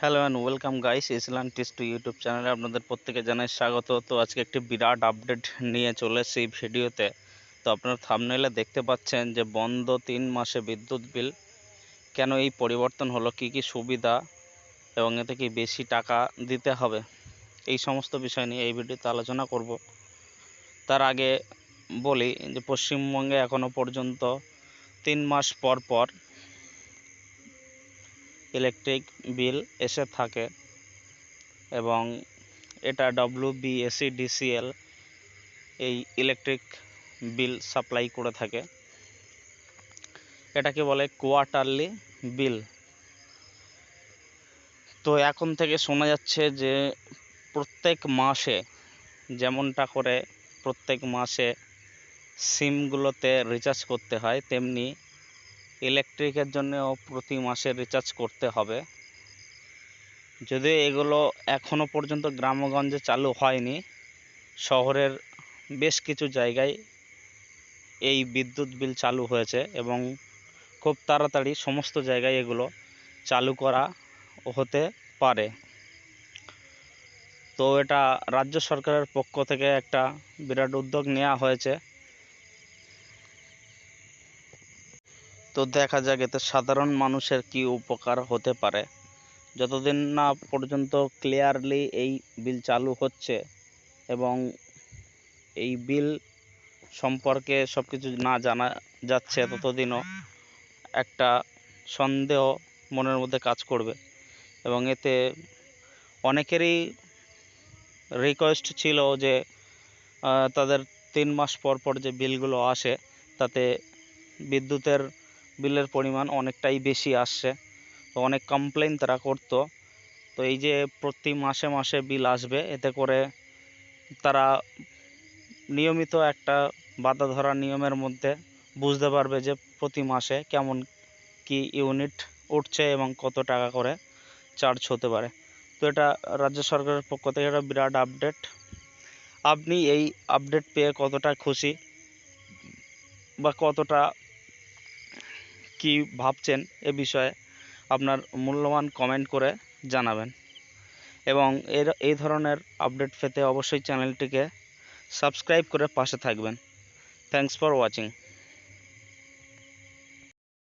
Hello and welcome guys Islam টিস to YouTube চ্যানেলে আপনাদের প্রত্যেকে জানাই স্বাগত। তো আজকে একটি বিরাট আপডেট নিয়ে চলে এসেছি এই ভিডিওতে। তো আপনারা থামনেলে দেখতে পাচ্ছেন যে বন্ধ তিন মাসে বিদ্যুৎ বিল। কেন এই পরিবর্তন হলো, কি কি সুবিধা এবং এতে কি বেশি টাকা দিতে হবে? এই সমস্ত বিষয় নিয়ে এই ভিডিওতে আলোচনা করব। তার আগে বলি যে পশ্চিমবঙ্গে এখনও পর্যন্ত তিন মাস পর পর ইলেকট্রিক বিল এসে থাকে এবং এটা ডব্লিউ ডিসিএল এই ইলেকট্রিক বিল সাপ্লাই করে থাকে। এটাকে বলে কোয়ার্টারলি বিল তো এখন থেকে শোনা যাচ্ছে যে প্রত্যেক মাসে, যেমনটা করে প্রত্যেক মাসে সিমগুলোতে রিচার্জ করতে হয়, তেমনি ইলেকট্রিকের জন্যও প্রতি মাসে রিচার্জ করতে হবে। যদিও এগুলো এখনও পর্যন্ত গ্রামগঞ্জে চালু হয়নি, শহরের বেশ কিছু জায়গায় এই বিদ্যুৎ বিল চালু হয়েছে এবং খুব তাড়াতাড়ি সমস্ত জায়গায় এগুলো চালু করা হতে পারে। তো এটা রাজ্য সরকারের পক্ষ থেকে একটা বিরাট উদ্যোগ নেওয়া হয়েছে। তো দেখা যাক, এতে সাধারণ মানুষের কি উপকার হতে পারে। যতদিন না পর্যন্ত ক্লিয়ারলি এই বিল চালু হচ্ছে এবং এই বিল সম্পর্কে সব কিছু না জানা যাচ্ছে, ততদিনও একটা সন্দেহ মনের মধ্যে কাজ করবে। এবং এতে অনেকেরই রিকোয়েস্ট ছিল যে তাদের তিন মাস পর পর যে বিলগুলো আসে, তাতে বিদ্যুতের বিলের পরিমাণ অনেকটাই বেশি আসছে। তো অনেক কমপ্লেন তারা করতো। তো এই যে প্রতি মাসে মাসে বিল আসবে, এতে করে তারা নিয়মিত একটা বাধা ধরা নিয়মের মধ্যে বুঝতে পারবে যে প্রতি মাসে কেমন কি ইউনিট উঠছে এবং কত টাকা করে চার্জ হতে পারে। তো এটা রাজ্য সরকারের পক্ষ থেকে একটা বিরাট আপডেট আপনি এই আপডেট পেয়ে কতটা খুশি বা কতটা কি ভাবছেন এ বিষয়ে আপনার মূল্যবান কমেন্ট করে জানাবেন। এবং এর, এই ধরনের আপডেট পেতে অবশ্যই চ্যানেলটিকে সাবস্ক্রাইব করে পাশে থাকবেন। Thanks for watching